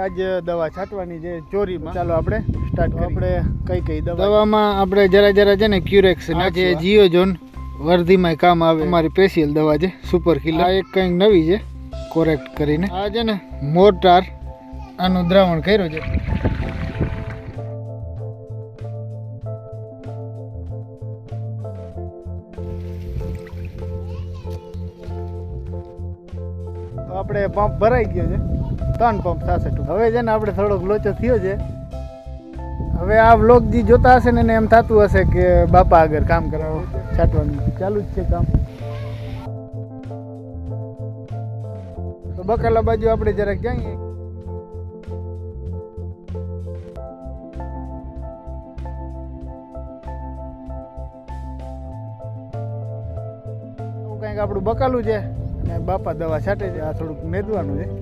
આજ દવા છાંટવાની છે ચોરીમાં. ચાલો આપણે સ્ટાર્ટ આપણે કઈ કઈ દવા? દવામાં આપણે જરા જરા છે ને ક્યુરેક્સ આ છે જીઓજોન વર્ધીમાં કામ આવે. અમારી સ્પેશિયલ દવા છે સુપર કિલર આ એક કંઈક નવી છે કોરેક્ટ કરીને. આ છે ને મોટાર આનું દ્રાવણ કર્યું છે. તો આપણે પંપ ભરાઈ ગયો છે. ત્રણ પંપ થશે. હવે છે ને આપણે થોડોક લોચો થયો છે. હવે આ વ્લોગ જે જોતા હશે ને એને એમ થતું હશે કે બાપા આગળ કામ કરાવો, છાંટવાનું. ચાલુ જ છે કામ. તો બકાલા બાજુ આપણે જરાક જઈએ. કંઈક આપણું બકાલું છે. અને બાપા દવા છાંટે છે, આ થોડુંક મેદવાનું છે.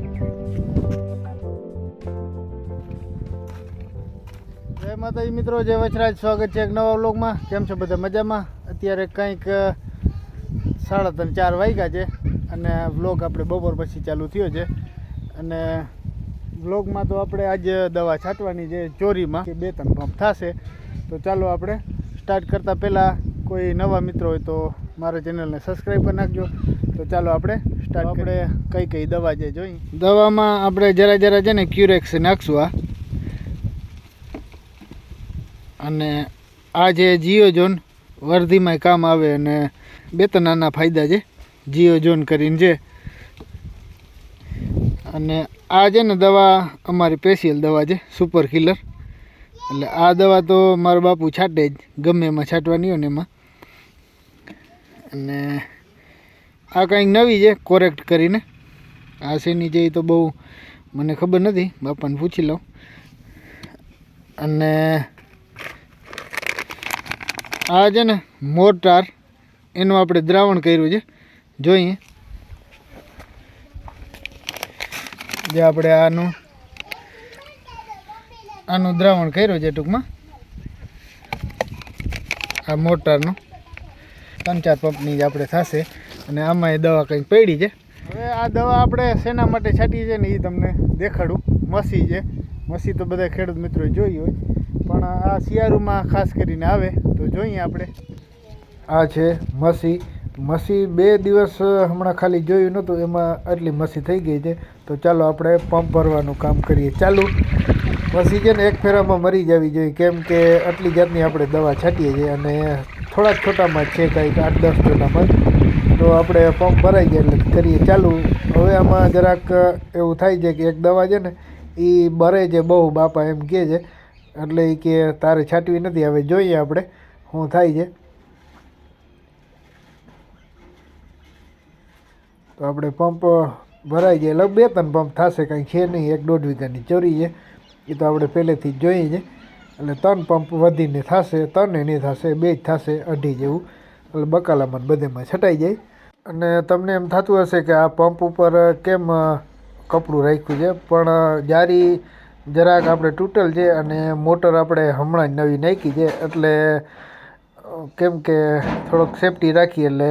માતાજી મિત્રો જય વચરાજ. સ્વાગત છે એક નવા વ્લોગમાં. કેમ છો બધા? મજામાં? અત્યારે કંઈક સાડા ત્રણ ચાર વાગ્યા છે અને વ્લોગ આપણે બપોર પછી ચાલુ થયો છે. અને વ્લોગમાં તો આપણે આજે દવા છાંટવાની છે ચોરીમાં કે બે ત્રણ પંપ થશે. તો ચાલો આપણે સ્ટાર્ટ કરતાં પહેલાં કોઈ નવા મિત્રો હોય તો મારા ચેનલને સબસ્ક્રાઈબ કરી નાખજો. તો ચાલો આપણે સ્ટાર્ટ આપણે કઈ કઈ દવા જે જોઈ? દવામાં આપણે જરા જરા છે ને ક્યુરેક્સ નાખશું આ અને આ જે જીઓ ઝોન વર્ધીમાં કામ આવે અને બે ત્રણ નાના ફાયદા છે. જીઓ ઝોન કરીને છે અને આ છે ને દવા અમારી સ્પેશિયલ દવા છે સુપર કિલર એટલે આ દવા તો મારો બાપુ છાંટે જ, ગમે એમાં છાંટવાની હોય ને એમાં. અને આ કંઈક નવી છે કોરેક્ટ કરીને. આ શેની એ તો બહુ મને ખબર નથી, બાપાને પૂછી લઉં. અને આ છે ને મોટાર એનું આપણે દ્રાવણ કર્યું છે. જોઈએ. જે આપણે આનું આનું દ્રાવણ કર્યું છે ટૂંકમાં. આ મોટારનું ત્રણ ચાર પંપની જ આપણે થશે. અને આમાં એ દવા કંઈક પડી છે. હવે આ દવા આપણે શેના માટે છાંટી છે ને એ તમને દેખાડું. મસી છે. મસી તો બધા ખેડૂત મિત્રો જોઈ હોય. પણ આ શિયાળુમાં ખાસ કરીને આવે, તો જોઈએ આપણે. આ છે મસી. મસી બે દિવસ હમણાં ખાલી જોયું નહોતું, એમાં આટલી મસી થઈ ગઈ છે. તો ચાલો આપણે પંપ ભરવાનું કામ કરીએ. ચાલુ. મસી છે ને એક ફેરામાં મરી જવી જોઈએ, કેમ કે આટલી જાતની આપણે દવા છાંટીએ છીએ અને થોડાક છોટામાં છે કાંઈક, આઠ દસ છોટામાં. તો આપણે પંપ ભરાઈ જાય એટલે કરીએ. ચાલુ. હવે આમાં જરાક એવું થાય છે કે એક દવા છે ને એ બરે છે બહુ બાપા એમ કહે છે. એટલે એ કે તારે છાંટવી નથી, હવે જોઈએ આપણે શું થાય છે. તો આપણે પંપ ભરાઈ જાય એટલે બે ત્રણ પંપ થશે, કંઈ છે નહીં, એક દોઢ વીઘાની ચોરી છે. એ તો આપણે પહેલેથી જ જોઈએ છે. એટલે ત્રણ પંપ વધીને થશે ત્રણે નહીં થશે, બે જ થશે, અઢી જેવું. એટલે બકાલામાં બધેમાં છટાઈ જાય. અને તમને એમ થતું હશે કે આ પંપ ઉપર કેમ કપડું રાખ્યું છે? પણ જારી જરાક આપણે તૂટેલ છે અને મોટર આપણે હમણાં જ નવી નાખી છે, એટલે કેમ કે થોડોક સેફટી રાખીએ એટલે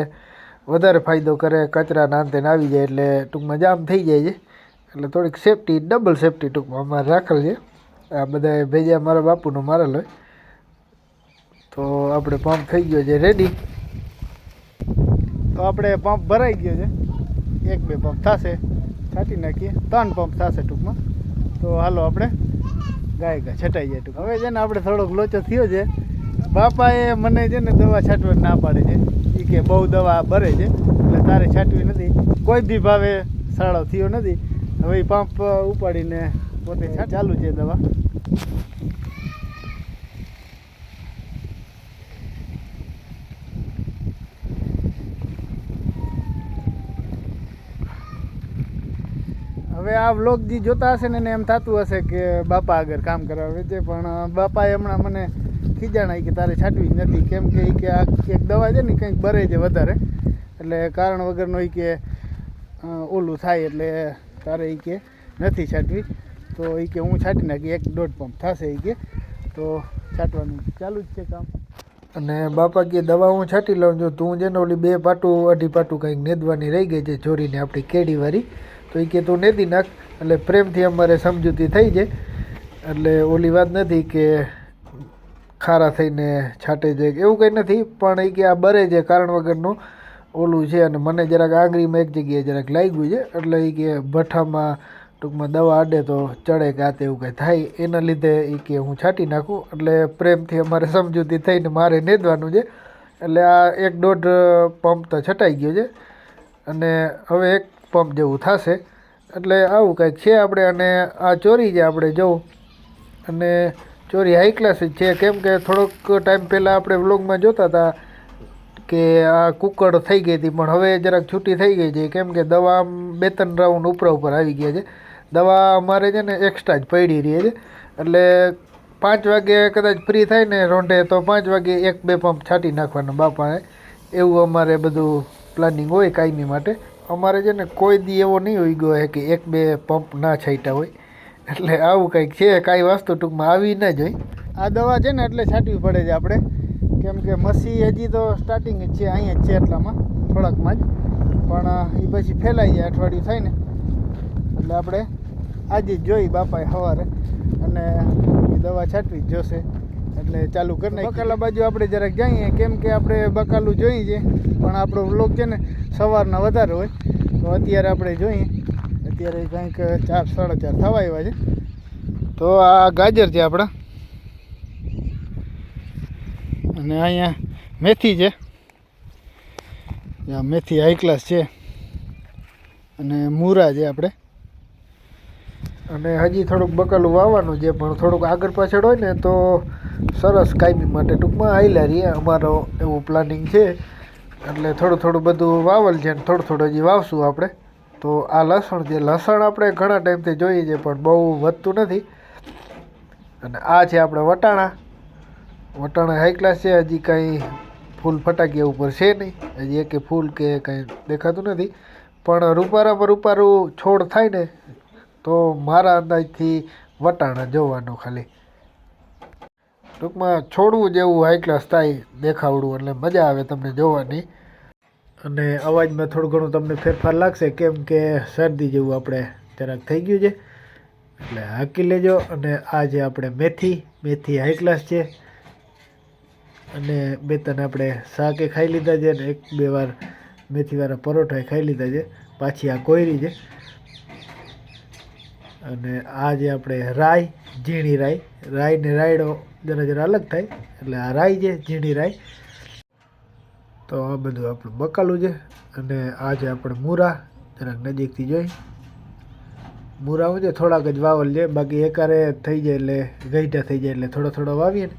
વધારે ફાયદો કરે, કચરા નાંતે આવી જાય એટલે ટૂંકમાં જામ થઈ જાય છે. એટલે થોડીક સેફટી ડબલ સેફટી ટૂંકમાં અમારે રાખેલ છે. આ બધા ભેજા મારા બાપુનો મારેલ હોય. તો આપણે પંપ થઈ ગયો છે રેડી તો આપણે પંપ ભરાઈ ગયો છે. એક બે પંપ થશે. છાંટી નાખીએ. ત્રણ પંપ થશે ટૂંકમાં. તો હાલો આપણે ગાય ગા છટાઈ જાય હવે છે ને આપણે થોડોક લોચો થયો છે. બાપાએ મને છે ને દવા છાંટવા ના પાડે છે. એ કે બહુ દવા ભરે છે. એટલે તારે છાંટવી નથી. કોઈ બી ભાવે સાળો થયો નથી. હવે એ પંપ ઉપાડીને પોતે ચાલુ છે દવા. હવે આ વ્લોગ જે જોતા હશે ને એને એમ થતું હશે કે બાપા આગળ કામ કરાવે છે પણ બાપાએ હમણાં મને ખીજાણા કે તારે છાંટવી જ નથી. કેમ કે એ કે આ એક દવા છે ને કંઈક બરે છે વધારે. એટલે કારણ વગરનો એ કે ઓલું થાય એટલે તારે એ કે નથી છાંટવી. તો એ કે હું છાંટી નાખી, એક દોઢ પંપ થશે એ કે. તો છાંટવાનું ચાલુ જ છે કામ. અને બાપા કે દવા હું છાંટી લઉં છું તું જેને ઓલી બે પાટું, અઢી પાટું કંઈક નેદવાની રહી ગઈ છે ચોરીને આપણી કેડીવાળી. તો એ કે તું નેદી નાખ. એટલે પ્રેમથી અમારે સમજૂતી થઈ જાય એટલે ઓલી વાત નથી કે ખારા થઈને છાંટે છે એવું કંઈ નથી, પણ એ કે આ બરે છે કારણ વગરનું ઓલું છે અને મને જરાક આંગળીમાં એક જગ્યાએ જરાક લાગ્યું છે. એટલે એ કે ભઠ્ઠામાં ટૂંકમાં દવા અડે તો ચડે કે આ તેવું કંઈ થાય. એના લીધે એ કે હું છાંટી નાખું. એટલે પ્રેમથી અમારે સમજૂતી થઈને મારે નેદવાનું છે. એટલે આ એક દોઢ પંપ તો છટાઈ ગયો છે. અને હવે એક પંપ જેવું થશે. એટલે આવું કંઈક છે આપણે, અને આ ચોરી છે આપણે જવું અને ચોરી હાઈ ક્લાસ જ છે. કેમ કે થોડોક ટાઈમ પહેલાં આપણે વ્લોગમાં જોતા હતા કે આ કુકડ થઈ ગઈ હતી, પણ હવે જરાક છૂટી થઈ ગઈ છે. કેમ કે દવા બે ત્રણ રાઉન્ડ ઉપર ઉપર આવી ગયા છે. દવા અમારે છે ને એક્સ્ટ્રા જ પડી રહી છે. એટલે પાંચ વાગે કદાચ ફ્રી થાય ને રોંઢે, તો પાંચ વાગે એક બે પંપ છાંટી નાખવાના બાપાએ. એવું અમારે બધું પ્લાનિંગ હોય કાયમી માટે. અમારે છે ને કોઈ દી એવો નહીં હોય ગયો કે એક બે પંપ ના છાંટ્યા હોય. એટલે આવું કંઈક છે, કાંઈ વાસ્તુ ટૂંકમાં આવી ન જ હોય આ દવા છે ને એટલે છાંટવી પડે છે આપણે. કેમ કે મસી હજી તો સ્ટાર્ટિંગ જ છે, અહીંયા જ છે એટલામાં, થોડાકમાં જ. પણ એ પછી ફેલાઈ જાય, અઠવાડિયું થાય ને. એટલે આપણે આજે જોઈ બાપાએ સવારે. અને એ દવા છાંટવી જ જોશે. એટલે ચાલુ કરી નાખી બકાલા બાજુ આપણે જરાક જઈએ, કેમ કે આપણે બકાલું જોઈએ છે, પણ આપણો વ્લોગ છે ને સવારના વધારે હોય, તો અત્યારે આપણે જોઈએ. અત્યારે કંઈક ચાર, સાડા ચાર થવા આવ્યા છે. તો આ ગાજર છે આપણા. અને અહીંયા મેથી છે. મેથી હાઈ ક્લાસ છે. અને મૂરા છે આપણે. અને હજી થોડુંક બકલું વાવવાનું છે, પણ થોડુંક આગળ પાછળ હોય ને તો સરસ કાયમી માટે ટૂંકમાં આવેલા રહીએ. અમારો એવું પ્લાનિંગ છે. એટલે થોડું થોડું બધું વાવલ છે ને થોડું થોડું હજી વાવશું આપણે. તો આ લસણ જે લસણ આપણે ઘણા ટાઈમથી જોઈએ છે, પણ બહુ વધતું નથી. અને આ છે આપણે વટાણા. વટાણા હાઈ ક્લાસ છે, હજી કાંઈ ફૂલ ફટાકિયા ઉપર છે નહીં. હજી એકે ફૂલ કે કાંઈ દેખાતું નથી. પણ રૂપારામાં રૂપારું છોડ થાય ને તો મારા અંદાજથી વટાણા જોવાનું ખાલી. ટૂંકમાં છોડવું જેવું હાઈ ક્લાસ થાય દેખાવડું એટલે મજા આવે તમને જોવાની. અને અવાજમાં થોડું ઘણું તમને ફેરફાર લાગશે, કેમ કે શરદી જેવું આપણે જરાક થઈ ગયું છે. એટલે હાકી લેજો અને આ જે આપણે મેથી મેથી હાઈ ક્લાસ છે. અને બે ત્રણ આપણે શાકે ખાઈ લીધા છે અને એક બે વાર મેથીવાળા પરોઠા ખાઈ લીધા છે. પાછી આ કોયરી છે. અને આ જે આપણે રાય ઝીણી રાય રાય ને રાયડો જરા જરા અલગ થાય, એટલે આ રાય છે, ઝીણી રાય તો આ બધું આપણું બકાલું છે અને આ જે આપણે મૂરા, જરાક નજીકથી જોઈ. મૂરા છે, થોડાક જ વાવલ છે, બાકી એકારે થઈ જાય એટલે ગઈઢા થઈ જાય એટલે થોડો થોડો વાવીએ ને,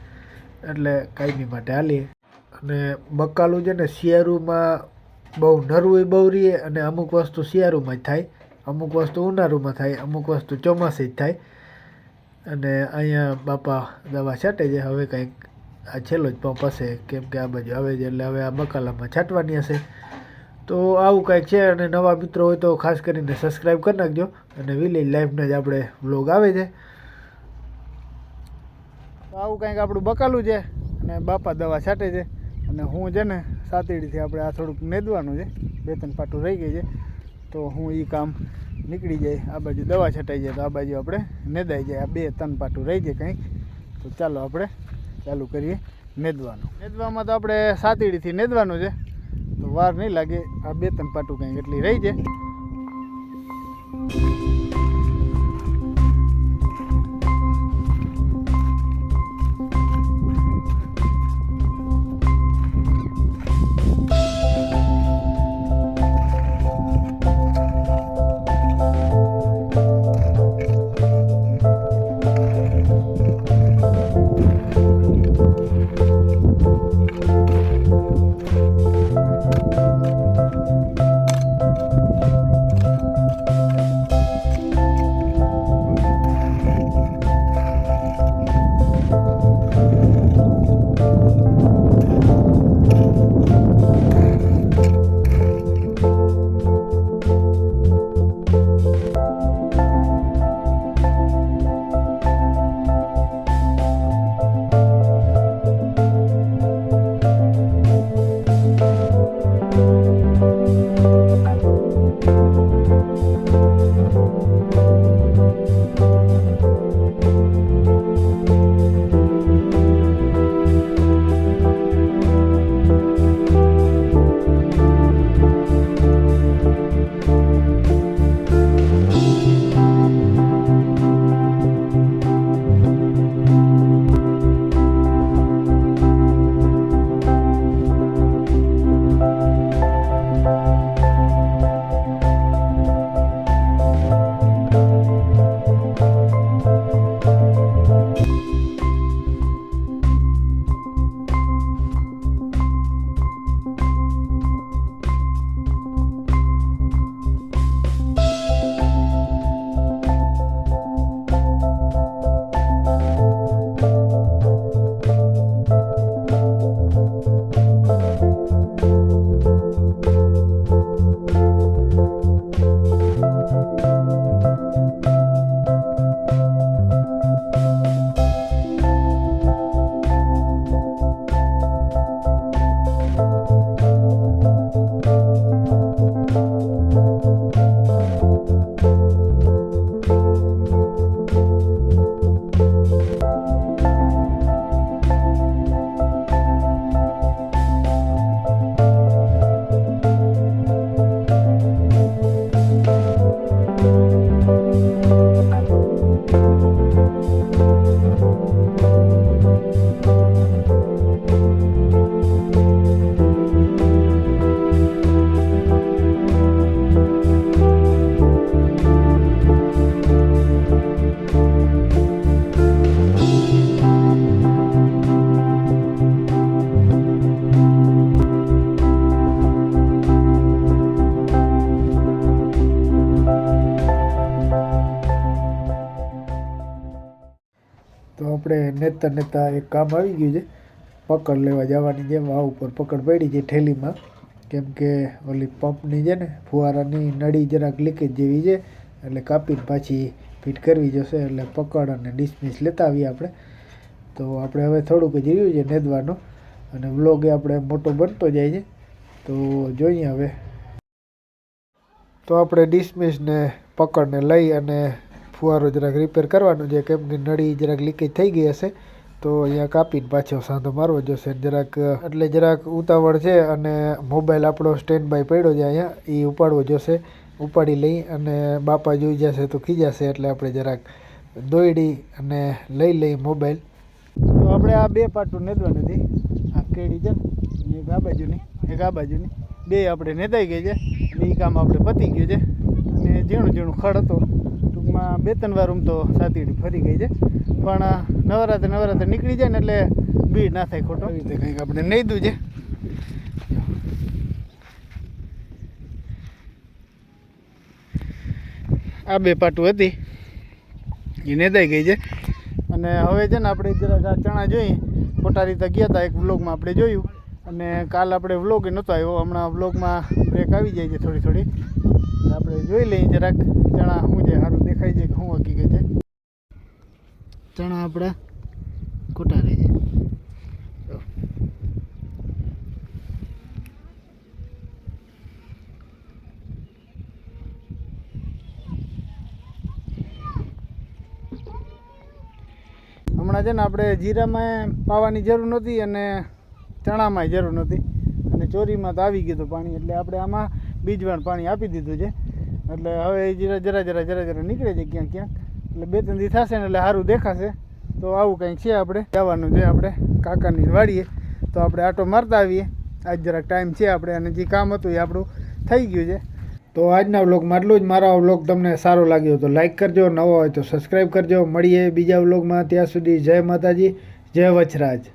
એટલે કાયમી માટે હાલીએ. અને બકાલું છે ને, શિયાળુમાં બહુ નરવું બહુ રહીએ અને અમુક વસ્તુ શિયાળુમાં જ થાય. અમુક વસ્તુ ઉનાળુમાં થાય, અમુક વસ્તુ ચોમાસે જ થાય. અને અહીંયા બાપા દવા છાંટે છે, હવે કંઈક આ છેલ્લો જ પંપ હશે, કેમ કે આ બાજુ આવે છે, એટલે હવે આ બકાલામાં છાંટવાની હશે. તો આવું કંઈક છે, અને નવા મિત્રો હોય તો ખાસ કરીને સબસ્ક્રાઈબ કરી નાખજો. અને વિલેજ લાઈફના જ આપણે વ્લોગ આવે છે. આવું કંઈક આપણું બકાલું છે, અને બાપા દવા છાંટે છે. અને હું છે ને સાતડીથી આપણે આ થોડુંક નેદવાનું છે. બે ત્રણ પાટું રહી ગઈ છે. તો હું એ કામ નીકળી જાય, આ બાજુ દવા છટાઈ જાય તો આ બાજુ આપણે નેદાઈ જાય. આ બે ત્રણ પાટું રહી જાય કંઈક. તો ચાલો આપણે ચાલુ કરીએ નેદવાનું. નેદવામાં તો આપણે સાતડીથી નેદવાનું છે. તો વાર નહીં લાગે, આ બે ત્રણ પાટું કંઈક એટલી રહી જાય. નેતા નેતા એક કામ આવી ગયું છે. પકડ લેવા જવાની જેમ વાવ ઉપર પકડ પડી છે ઠેલીમાં. કેમ કે ઓલી પંપની છે ને, ફુવારાની નળી જરાક લીકેજ જેવી છે, એટલે કાપીને પાછી ફિટ કરવી જશે, એટલે પકડ અને ડિસમિસ લેતા આવીએ આપણે. તો આપણે હવે થોડુંક જ રહ્યું છે નેદવાનું, અને વ્લોગ આપણે મોટો બનતો જાય છે. તો જોઈએ હવે. તો આપણે ડિસમિસને પકડને લઈ અને ફુવારો જરાક રિપેર કરવાનો છે, કેમ કે નળી જરાક લીકેજ થઈ ગઈ હશે, તો અહીંયા કાપીને પાછો સાંધો મારવો જોશે. જરાક, એટલે જરાક ઉતાવળ છે અને મોબાઈલ આપણો સ્ટેન્ડ બાય પડ્યો છે અહીંયા, એ ઉપાડવો જોશે. ઉપાડી લઈ અને બાપા જોઈ જશે તો ખીજાશે, એટલે આપણે જરાક દોયડી અને લઈ લઈ મોબાઈલ તો આપણે આ બે પાટું નેદવાની હતી આ કેડી છે ને એક આ બાજુની, એક આ બાજુની. બે આપણે નેદાઈ ગઈ છે એ કામ આપણે પતી ગયું છે. અને ઝીણું ઝીણું ખડ હતો. ટૂંકમાં બે ત્રણ વાર આમ તો સાતીડી ફરી ગઈ છે. પણ નવરાત્રે નવરાત્રે નીકળી જાય ને એટલે ભીડ ના થાય ખોટો. રીતે કંઈક આપણે નહીં નેદું છે આ બે પાટું હતી. એ નેદાઈ ગઈ છે. અને હવે છે ને આપણે જરાક આ ચણા જોઈ. ખોટા રીતે ગયા હતા એક વ્લોગમાં આપણે જોયું. અને કાલ આપણે વ્લોગ નહોતો આવ્યો. હમણાં વ્લોગમાં બ્રેક આવી જાય છે થોડી થોડી. આપણે જોઈ લઈએ જરાક. ચણા શું છે સારું દેખાય છે કે શું હકીકત છે? ચણા આપણા ખોટા રહે છે હમણાં છે ને આપણે જીરામાં પાવાની જરૂર નહોતી અને ચણામાંય જરૂર નહોતી. અને ચોરીમાં તો આવી ગયું હતું પાણી, એટલે આપણે આમાં બીજવાણ પાણી આપી દીધું છે. એટલે હવે જરા જરા જરા જરા જરા નીકળે છે ક્યાંક ક્યાંક. એટલે બે ત્રણ દી થશે ને એટલે સારું દેખાશે. તો આવું કંઈક છે આપણે. જવાનું છે આપણે કાકાની વાડીએ. તો આપણે આટો મારતા આવીએ. આજ જરાક ટાઈમ છે આપણે અને જે કામ હતું એ આપણું થઈ ગયું છે. તો આજના વ્લોગમાં આટલું જ. મારો વ્લોગ તમને સારો લાગ્યો તો લાઈક કરજો. નવો હોય તો સબસ્ક્રાઈબ કરજો. મળીએ બીજા વ્લોગમાં. ત્યાં સુધી જય માતાજી. જય વચરાજ.